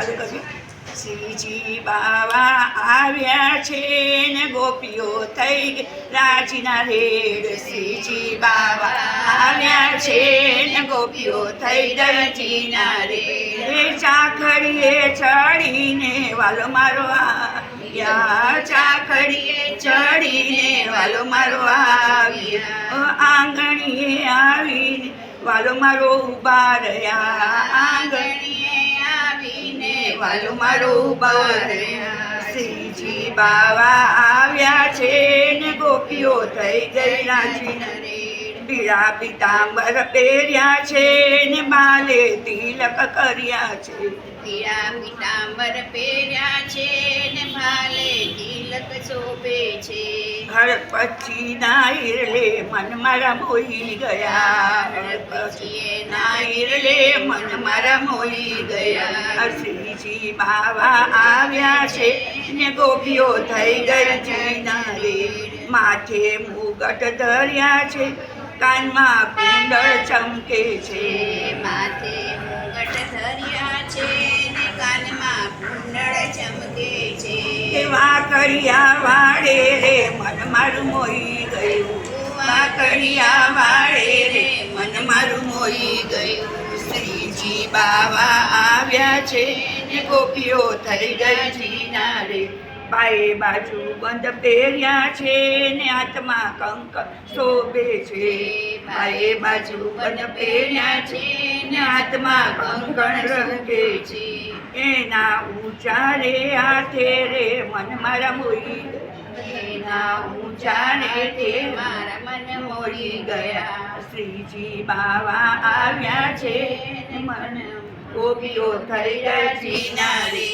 ચાલુ કર્યું. શ્રીજી બાવા આવ્યા છે ને ગોપીઓ થઈ ગઈ રાજીના રેડ. શ્રીજી બાવા આવ્યા છે ને ગોપીઓ થઈ રાજીના રેડ. ચાખડીએ ચડીને વાલો મારો આવ્યા. ચાખડીએ ચડીને વાલો મારો આવ્યા. આંગણીએ આવીને વાલો મારો ઊભા રહ્યા. આંગણીએ ઊભા શ્રીજી બાવા આવ્યા છે ને ગોપીઓ થઈ ગઈ રાજી પીળા પિતાંબર પહેર્યા છે ને માલે તિલક કર્યા છે. પીળા પિતાંબર પહેર્યા છે ને ભાલે તિલક હર પછી નાઈરલે મન મારા મોઈ ગયા. પછી નાઈરલે મન મારા ગયા. શ્રીજી બાવા આવ્યા છે ને ગોપીઓ થઈ ગઈ જીના માથે મુગટ ધર્યા છે, કાનમાં કુંડળ ચમકે છે. માથે એવા કરિયા વાળે રે, મન મારું મોઈ ગયું. વાકડિયા વાળે રે, મન મારું મોઈ ગયું. શ્રીજી બાવા આવ્યા છે, ને ગોપીઓ થઈ ગઈ જીના રે પાએ બાજુ બંધ પહેર્યા છે, ને આત્મા કંક શોભે છે. બાએ બાજુ પણ પહેર્યા છે ને હાથમાં કંકણ રંગે છે. એના ઊંચા રે હાથે રે મન મારા મોઈ. એના ઊંચા તે મારા મન મોડી ગયા. શ્રીજી બાવા આવ્યા છે મન ગોપીઓ થઈ ગયા જીના રે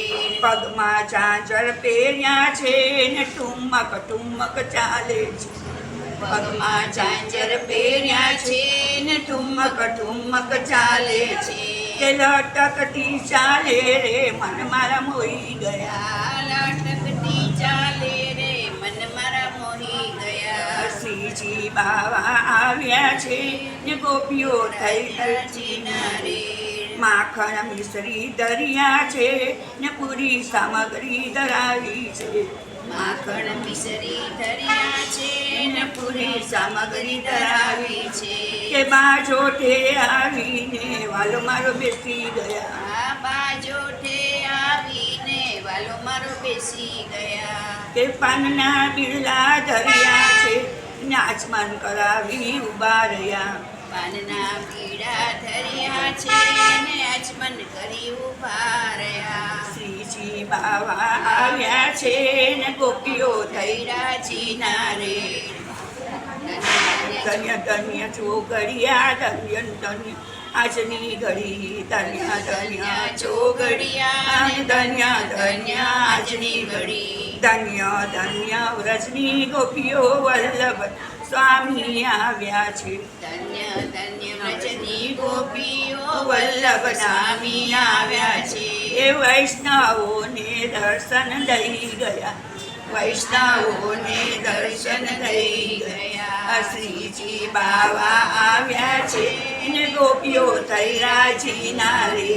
પગમાં ચાંચર પહેર્યા છે ને ટુમક ટુમક ચાલે છે. પગમાં ચાંચર પહેર્યા છે ને ઠુમક ઠુમક ચાલે છે. કે લટકતી ચાલે રે, મન મારા મોહી ગયા. લટકતી ચાલે રે, મન મારા મોહી ગયા. શ્રીજી બાવા આવ્યા છે ને ગોપીઓ થઈ ગઈ રે માખણ મિશ્રી દરિયા છે ને પૂરી સામગ્રી ધરાવી છે. માખણ મિશ્રી ધર્યા છે પૂરી સામગ્રી ધરાવી છે. કે બાજોઠે આવીને વાલો મારો બેસી ગયા. આ બાજોઠે આવીને વાલો મારો બેસી ગયા. કે પાનના બિરલા ધર્યા છે નાચમાન કરાવી ઊભા રહ્યા પાનના પીડા ધર્યા છે ને આચમન કરી ઊભા રહ્યા શ્રીજી બાવા આવ્યા છે ને ગોપીઓ થઈ રાજીના રે ધન્ય ધન્ય ચોગડિયા ધન્ય ધન્ય. આજની ઘડી ધન્ય ધન્ય ચોગડિયા ધન્ય ધન્ય આજની ઘડી. ધન્ય ધન્ય વ્રજની ગોપીઓ વલ્લભ સ્વામી આવ્યા છે. ધન્ય ધન્ય વ્રજની ગોપીઓ વલ્લભ સ્વામી આવ્યા છે. એ વૈષ્ણવોને દર્શન દઈ ગયા. વૈષ્ણવોને દર્શન થઈ ગયા. શ્રીજી બાવા આવ્યા છે ગોપીઓ થઈ રાજીના રે